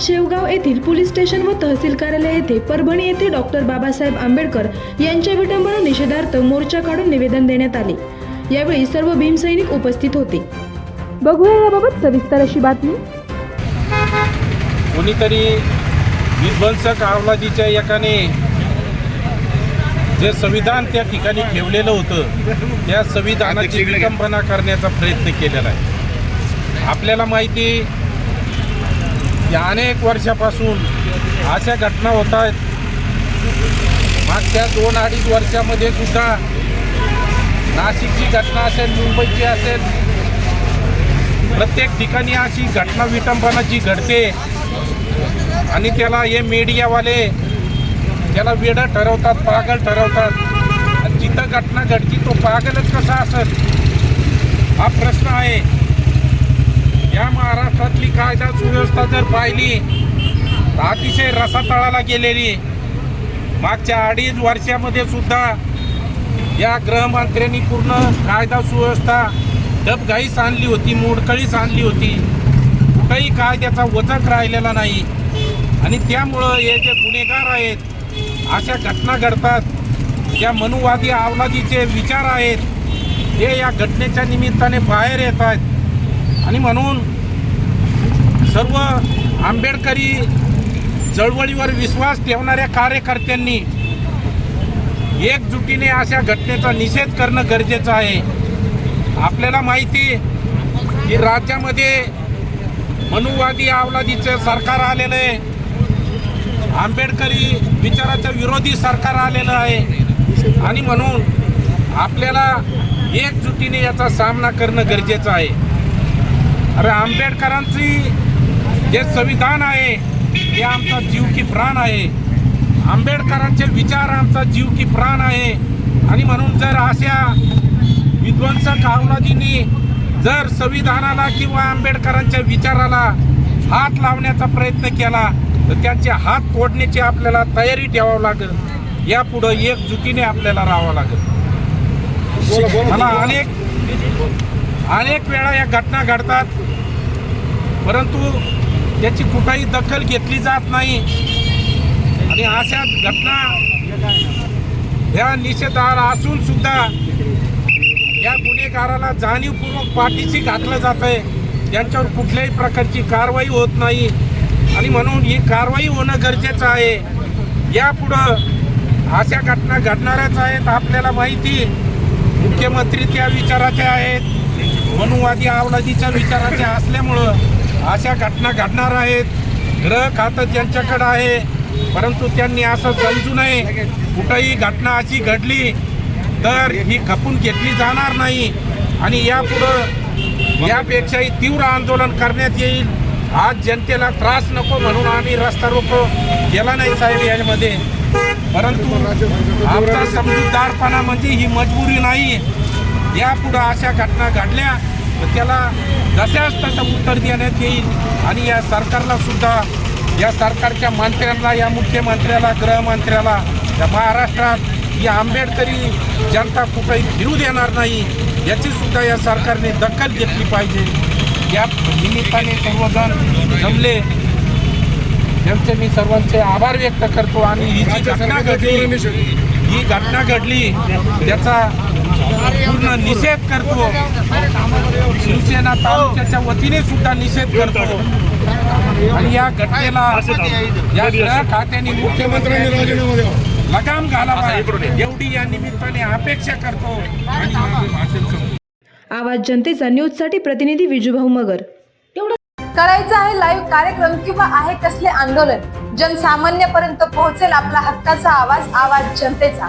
शेवगाव येथील police station व तहसील कार्यालय येथे परभणी येथे डॉक्टर बाबासाहेब आंबेडकर यांच्या विटंबना निषेधार्थ मोर्चा काढून निवेदन देण्यात आले. यावेळी सर्व भीमसैनिक उपस्थित होते. बघूया याबाबत सविस्तर अशी बातमी. कोणीतरी विध्वंसक अवलादीच्या एकाने जे संविधान त्या ठिकाणी ठेवलेलं होतं त्या संविधानाची विडंबना करण्याचा प्रयत्न केलेला आहे. आपल्याला माहिती या अनेक वर्षापासून अशा घटना होत आहेत. मागच्या दोन अडीच वर्षामध्ये सुद्धा नाशिकची घटना असेल मुंबईची असेल प्रत्येक ठिकाणी अशी घटना विटंबनाची घडते. आणि त्याला हे मीडियावाले त्याला वेडं ठरवतात पागल ठरवतात. आणि जिथं घटना घडती तो पागलच कसा असेल? हा प्रश्न आहे. या महाराष्ट्रातली जर पाहिली तर अतिशय रसातळाला गेलेली. मागच्या अडीच वर्षामध्ये सुद्धा या गृहमंत्र्यांनी पूर्ण कायदा सुव्यवस्था डबघाईस आणली होती मोडकळीस आणली होती. कुठंही कायद्याचा वचक राहिलेला नाही. आणि त्यामुळं हे जे गुन्हेगार आहेत अशा घटना घडतात. ज्या मनुवादी आवलादीचे विचार आहेत. हे या घटनेच्या निमित्ताने बाहेर येत आहेत. आणि म्हणून सर्व आंबेडकरी चळवळीवर विश्वास ठेवणाऱ्या कार्यकर्त्यांनी एकजुटीने अशा घटनेचा निषेध करणं गरजेचं आहे. आपल्याला माहिती की राज्यामध्ये मनुवादी अवलादीचं सरकार आलेलं आहे. आंबेडकरी विचाराचं विरोधी सरकार आलेलं आहे. आणि म्हणून आपल्याला एकजुटीने याचा सामना करणं गरजेचं आहे. अरे आंबेडकरांची जे संविधान आहे ते आमचा जीव की प्राण आहे. आंबेडकरांचे विचार आमचा जीव की प्राण आहे. आणि म्हणून जर अशा विध्वंसक अवलादींनी जर संविधानाला किंवा आंबेडकरांच्या विचाराला हात लावण्याचा प्रयत्न केला तर त्यांचे हात तोडण्याची आपल्याला तयारी ठेवावं लागेल. यापुढं एकजुटीने आपल्याला राहावं लागेल. मला अनेक अनेक वेळा या घटना घडतात. परंतु त्याची कुठंही दखल घेतली जात नाही. आणि अशा घटना ह्या निषेधार असून सुद्धा या गुन्हेगाराला जाणीवपूर्वक पाठीशी घातलं जात आहे. त्यांच्यावर कुठल्याही प्रकारची कारवाई होत नाही. आणि म्हणून ही कारवाई होणं गरजेचं आहे. यापुढं अशा घटना घडणाऱ्याच आहेत आपल्याला माहिती. मुख्यमंत्री त्या विचाराचे आहेत. मनुवादी आवलादीच्या विचाराचे असल्यामुळं अशा घटना घडणार आहेत. ग्रह खातं त्यांच्याकडं आहे. परंतु त्यांनी असं समजू नये. कुठंही घटना अशी घडली तर ही खपून घेतली जाणार नाही. आणि यापुढं यापेक्षाही तीव्र आंदोलन करण्यात येईल. आज जनतेला त्रास नको म्हणून आम्ही रस्ता रोको. केला नाही साहेब यामध्ये. परंतु आमचा समजूतदारपणा म्हणजे ही मजबुरी नाही. यापुढं अशा घटना घडल्या तर त्याला जशाच तसं उत्तर देण्यात येईल. आणि या सरकारला सुद्धा या सरकारच्या मंत्र्यांना या मुख्यमंत्र्याला गृहमंत्र्याला या महाराष्ट्रात या आंबेडकरी जनता कुठेही फिरू देणार नाही याची सुद्धा या सरकारने दखल घेतली पाहिजे. या निमित्ताने सर्वजण जमले. यांचे मी सर्वांचे आभार व्यक्त करतो. आणि ही जी घटना घडली ही घटना घडली त्याचा पूर्ण निषेध करतो. शिवसेना तालुक्याच्या वतीने सुद्धा निषेध करतो. आणि या घटनेला या ग्रह खात्याने मुख्यमंत्र्यांनी राजीनामा द्यावा लगाम घालावा. एवढी या निमित्ताने अपेक्षा करतो. आवाज जनतेचा न्यूजसाठी प्रतिनिधी विजूभाऊ मगर. करायचं आहे लाईव्ह कार्यक्रम किंवा आहे कसले आंदोलन? जनसामान्यपर्यंत पोहोचेल आपला हक्काचा आवाज आवाज जनतेचा.